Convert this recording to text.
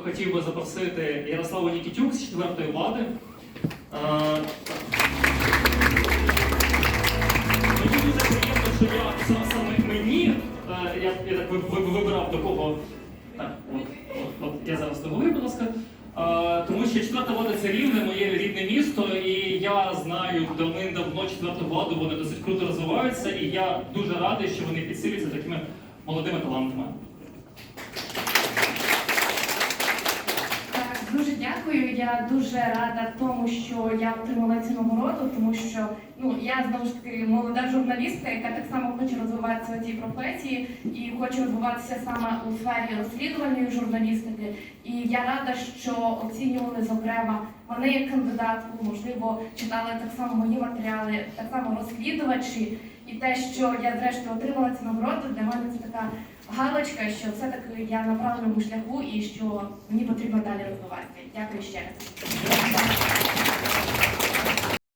Хотів би запросити Ярославу Нікітюк з четвертої влади. Е, Мені дуже приємно, що я сам- саме мені, е, я, я так ви- ви- вибирав до кого. Так, от, от, от я зараз договорю, будь ласка. Е, Тому що четверта влада це рівне, моє рідне місто, і я знаю давним-давно четверту владу, вони досить круто розвиваються, і я дуже радий, що вони підсилюються такими молодими талантами. Так, дуже дякую. Я дуже рада тому, що я отримала цю нагороду, тому що ну я знову ж таки молода журналістка, яка так само хоче розвиватися у цій професії і хоче розвиватися саме у сфері розслідувальної журналістики. І я рада, що оцінювали зокрема мене як кандидатку, можливо, читали так само мої матеріали, так само розслідувачі. І те, що я зрештою отримала цю нагороду, для мене галочка, що все-таки я на правильному шляху і що мені потрібно далі розвиватися. Дякую ще раз.